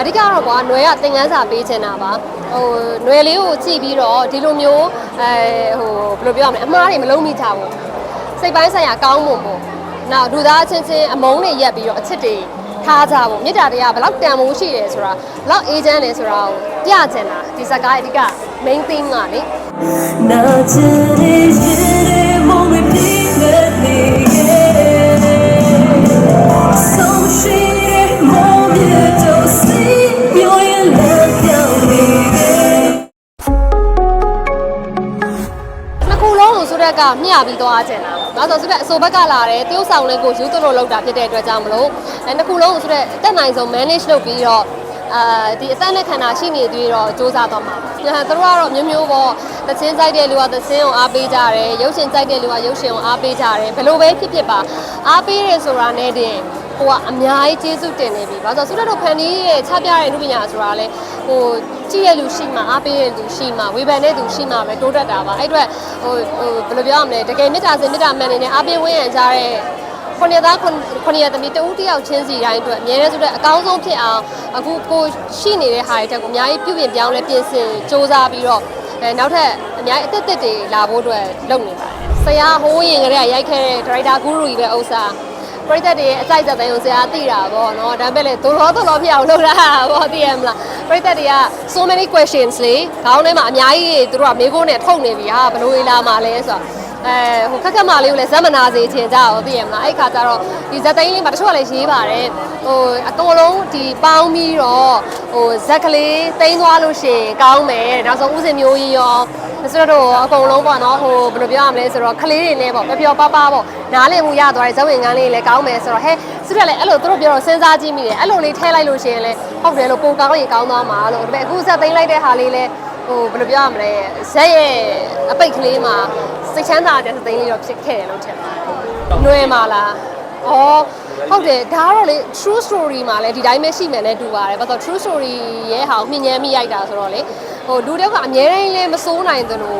အဓိကတော့ကွာຫນွယ်ကသင်ခန်းစာပေးချင်တာပါဟိုຫນွယ်လေးကိုကြည့်ပြီးတော့ဒီလိုမျိုးအဲဟိုဘယ်လိုပြောရမလဲအမှားတွေမလုံးမိကြဘူးစိတ်ပိုင်းဆိုင်ရာကောင်းမှုပေါ့နောက်ဒူသားအချင်းချင်းအမုန်းတွေရက်ပြီးတော့အချစ်တွေထားကြဖို့မေတ္တာတရားဘယ်လောက်တန်ဖိုးရှိတယ်ဆိုတာဘယ်လောက်အေးချမ်းတယ်ဆိုတာကိုပြချင်တာဒီစကားအဓိက main theme ကလေနာချင်ရဲ့ရေမုန်း ခုလုံးကိုဆိုတဲ့ကမျှပြီးသွားခြင်းတာ။ဒါဆိုဆိုတဲ့အဆိုဘက်ကလာတယ်တရုတ်ဆောင်လေးကိုယူသွလို့လောက်တာဖြစ်တဲ့အတွက်ကြောင့်မလို့အဲနှစ်ခုလုံးကိုဆိုတဲ့အတက်နိုင်ဆုံး manage လုပ်ပြီးတော့အာဒီအသက်နဲ့ခန္ဓာရှိနေသေးတော့စူးစမ်းတော့မှာ။အဲသူတို့ကတော့မျိုးမျိုးပေါ့သချင်းကြိုက်တဲ့လူကသချင်းကိုအားပေးကြတယ်။ရုပ်ရှင်ကြိုက်တဲ့လူကရုပ်ရှင်ကိုအားပေးကြတယ်။ဘယ်လိုပဲဖြစ်ဖြစ်ပါအားပေးတယ်ဆိုတာနဲ့တင် ဟိုကအများကြီးကျေးဇူးတင်နေပြီ။ဘာလို့ဆိုတော့ဆုရတို့ဖန်တီးရဲ့ချပြတဲ့လူပညာဆိုတာလေဟိုကြည့်ရလူရှိမှအားပေးရလူရှိမှဝေဖန်တဲ့လူရှိမှပဲတိုးတက်တာပါ။အဲ့အတွက်ဟိုဟိုဘယ်လိုပြောရမလဲတကယ်မေတ္တာစင်မေတ္တာမှန်နေနဲ့အားပေးဝန်းရံကြတဲ့ခုနှစ်သားခုနှစ်ရက်သမီးတဦးတစ်ယောက်ချင်းစီတိုင်းအတွက်အများနဲ့ဆိုတဲ့အကောင်းဆုံးဖြစ်အောင်အခုကိုရှိနေတဲ့ဟာတွေတက်ကိုအများကြီးပြုပြင်ပြောင်းလဲပြင်ဆင်စ조사ပြီးတော့အဲနောက်ထပ်အများကြီးအသက်သက်တွေလာဖို့အတွက်လုပ်နေပါတယ်။ဆရာဟိုးရင်ကလေးကရိုက်ခဲ့တဲ့ဒရိုက်တာဂူရူကြီးပဲဥစ္စာ ပရိသတ်တွေရဲ့အကြိုက်သက်တဲ့ကိုဆရာသိတာပေါ့နော်ဒါပေမဲ့လေဒလောဒလောဖြစ်အောင်လုပ်တာပေါ့သိရမလားပရိသတ်တွေက so many questions လေခေါင်းထဲမှာအများကြီးသူတို့ကမေးခွန်းနဲ့ထုတ်နေပြီဟာဘယ်လိုလာမှာလဲဆိုတော့ အဲဟိုခက်ခက်မလေးကိုလည်းဇက်မနာစေချင်ကြတော့သိရမလားအဲ့ခါကျတော့ဒီဇက်သိန်းလေးမှာတချို့ကလည်းရေးပါတယ်ဟိုအကုန်လုံးဒီပေါင်းပြီးတော့ဟိုဇက်ကလေးသိမ်းသွားလို့ရှိရင်ကောင်းမယ်နောက်ဆုံးဥစဉ်မျိုးကြီးရောဆိုတော့အကုန်လုံးပေါ့နော်ဟိုဘယ်လိုပြောရမလဲဆိုတော့ကလေးတွေလည်းပေါ့ပျော်ပျော်ပါးပါးပေါ့နားလည်မှုရသွားတဲ့ဇဝင်ကန်းလေးလည်းကောင်းမယ်ဆိုတော့ဟဲ့ဆိုတော့လည်းအဲ့လိုသူတို့ပြောတော့စဉ်းစားကြည့်မိတယ်အဲ့လိုလေးထည့်လိုက်လို့ရှိရင်လည်းဟုတ်တယ်လို့ပိုကောင်းရင်ကောင်းသွားမှာလို့ဒါပေမဲ့အခုဆက်သိမ်းလိုက်တဲ့ဟာလေးလည်းဟိုဘယ်လိုပြောရမလဲဇက်ရဲ့အပိတ်ကလေးမှာ စိတ်ချမ်းသာတဲ့သိမ်းလေးတော့ဖြစ်ခဲ့တယ်လို့ထင်ပါတယ်။နှွဲမှာလား။အော်ဟုတ်တယ်ဒါကတော့လေ true story မှာလည်းဒီတိုင်းပဲရှိမယ်နဲ့တူပါတယ်။ဘာလို့ true story ရဲ့ဟာကိုမြင်ញမ်းမိရိုက်တာဆိုတော့လေဟိုလူတယောက်ကအမြဲတမ်းလည်းမစိုးနိုင်သလို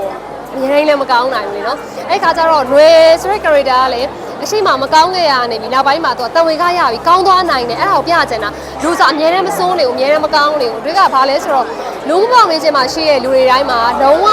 အများကြီးလည်းမကောင်းနိုင်ဘူးလေနော်အဲ့ခါကျတော့ຫນွေဆိုတဲ့ character ကလည်းအရှိမမကောင်းခဲ့ရနေပြီနောက်ပိုင်းမှာသူကတဝင်ကားရပြီကောင်းသွားနိုင်တယ်အဲ့ဒါကိုပြချင်တာလူဆိုအများနဲ့မစိုးနေဘူးအများနဲ့မကောင်းနေဘူးတွေကဘာလဲဆိုတော့ လူမပေါင်းမင်းချင်းမှာရှိတဲ့လူတွေတိုင်းမှာလုံးဝ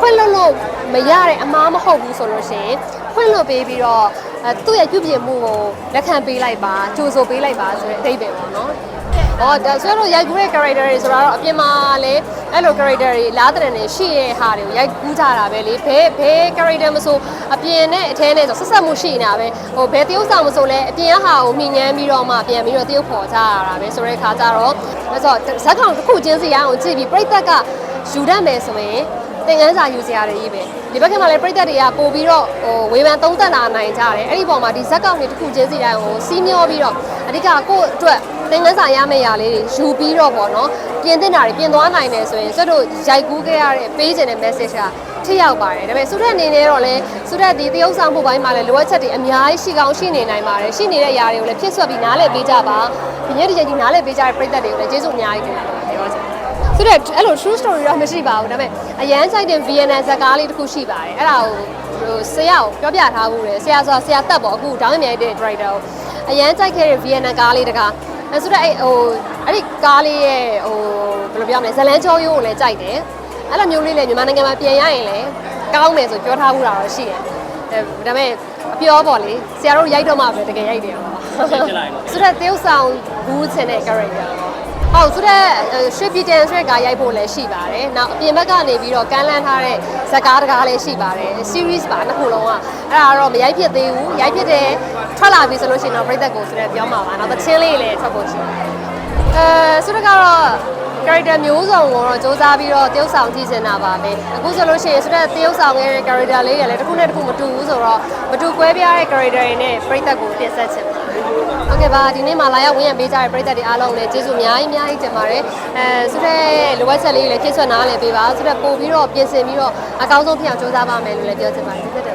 ခွင့်လွတ်လို့မရတဲ့အမားမဟုတ်ဘူးဆိုလို့ရှိရင်ခွင့်လွတ်ပေးပြီးတော့အဲသူ့ရဲ့ပြုပြင်မှုကိုလက်ခံပေးလိုက်ပါကြိုးဆိုပေးလိုက်ပါဆိုတဲ့အဓိပ္ပာယ်ပေါ့နော်။ အော်ဒါဆိုတော့ရိုက်ကူးတဲ့ character တွေဆိုတော့အပြင်မှာလည်းအဲ့လို character တွေလားတဲ့နေရှိတဲ့ဟာတွေကိုရိုက်ကူးကြတာပဲလေဘဲဘဲ character မဆိုအပြင်နဲ့အထဲနဲ့ဆိုဆက်ဆက်မှုရှိနေတာပဲဟိုဘဲတရုပ်ဆောင်မဆိုလဲအပြင်ကဟာကိုမြင်ញမ်းပြီးတော့မှပြန်ပြီးတော့တရုပ်ဖော်ကြရတာပဲဆိုတဲ့ခါကျတော့အဲ့ဆိုဇက်ကောင်တစ်ခုချင်းစီရအောင်ကြည့်ပြီးပြိတ္တကယူတတ်မယ်ဆိုရင်သင်ခန်းစာယူစရာတွေကြီးပဲဒီဘက်ကမှလည်းပြိတ္တတွေကပို့ပြီးတော့ဟိုဝေဖန်သုံးသပ်လာနိုင်ကြတယ်အဲ့ဒီပုံမှာဒီဇက်ကောင်တွေတစ်ခုချင်းစီတိုင်းကိုစီးမျောပြီးတော့အဓိကကိုယ့်အတွက် သင်ခန်းစာရမယ့်ຢာလေးတွေယူပြီးတော့ပေါ့နော်ပြင်သင့်တာတွေပြင်သွားနိုင်တယ်ဆိုရင်စွတ်တို့ရိုက်ကူးခဲ့ရတဲ့ပေးခြင်းတဲ့ message ကထိရောက်ပါတယ်ဒါပေမဲ့စုရက်အနေနဲ့တော့လဲစုရက်ဒီတရုပ်ဆောင်မှုပိုင်းမှာလည်းလိုအပ်ချက်တွေအများကြီးရှိကောင်းရှိနေနိုင်ပါတယ်ရှိနေတဲ့ຢာတွေကိုလည်းဖြစ်ဆွက်ပြီးနားလည်ပေးကြပါဒီနေ့ဒီချိန်ကြီးနားလည်ပေးကြတဲ့ပရိသတ်တွေကိုလည်းကျေးဇူးအများကြီးတင်ပါတယ်ပြောချင်ဆိုတော့အဲ့လို true story တော့မရှိပါဘူးဒါပေမဲ့အရန်ကြိုက်တဲ့ VNN ဇာတ်ကားလေးတစ်ခုရှိပါတယ်အဲ့ဒါကိုဟိုဆရာကိုပြောပြထားဘူးလေဆရာဆိုတာဆရာတက်ပေါ့အခုဒေါင်းမြမြိုက်တဲ့ director ကိုအရန်ကြိုက်ခဲ့တဲ့ VNN ကားလေးတကား အဲဆိုတော့အဲ့ဟိုအဲ့ဒီကားလေးရဲ့ဟိုဘယ်လိုပြောမလဲဇလန်းချောရိုးကိုလည်းကြိုက်တယ်အဲ့လိုမျိုးလေးလည်းမြန်မာနိုင်ငံမှာပြင်ရရင်လည်းကောင်းမယ်ဆိုပြောထားဘူးတာတော့ရှိတယ်အဲဒါပေမဲ့အပြောပေါ့လေဆရာတို့ရိုက်တော့မှပဲတကယ်ရိုက်တယ်ပေါ့ဆိုတော့တေးဥဆောင်ဘူးချင်တဲ့ character ပေါ့ ဟုတ်ဆိုတော့ရွှေပြည်တန်ဆိုတဲ့ကားရိုက်ဖို့လည်းရှိပါတယ်။နောက်အပြင်ဘက်ကနေပြီးတော့ကမ်းလှမ်းထားတဲ့ဇာတ်ကားတကားလည်းရှိပါတယ်။ series ပါနှစ်ခုလုံးကအဲ့ဒါကတော့မရိုက်ဖြစ်သေးဘူး။ရိုက်ဖြစ်တယ်ထွက်လာပြီဆိုလို့ရှိရင်တော့ပြည်သက်ကိုဆိုတဲ့ပြောမှာပါ။နောက်သချင်းလေးလည်းထွက်ဖို့ရှိတယ်။အဲဆိုတော့ကတော့ character မျိုးစုံကိုတော့စူးစမ်းပြီးတော့တရုပ်ဆောင်ကြည့်နေတာပါပဲအခုဆိုလို့ရှိရင်ဆိုတော့တရုပ်ဆောင်ရဲ့ character လေးတွေလည်းတစ်ခုနဲ့တစ်ခုမတူဘူးဆိုတော့မတူကွဲပြားတဲ့ character တွေနဲ့ပြည်သက်ကိုတင်ဆက်ချင်ပါတယ် ဟုတ်ကဲ့ပါဒီနေ့မှာလာရောက်ဝင်ရပေးကြတဲ့ပြည်သက်တွေအားလုံးလည်းကျေးဇူးအများကြီးအများကြီးတင်ပါတယ်အဲဆိုတော့လိုအပ်ချက်လေးတွေလည်းဖြည့်ဆွတ်နားလည်ပေးပါဆိုတော့ပို့ပြီးတော့ပြင်ဆင်ပြီးတော့အကောင်းဆုံးဖြစ်အောင်စူးစမ်းပါမယ်လို့လည်းပြောချင်ပါတယ်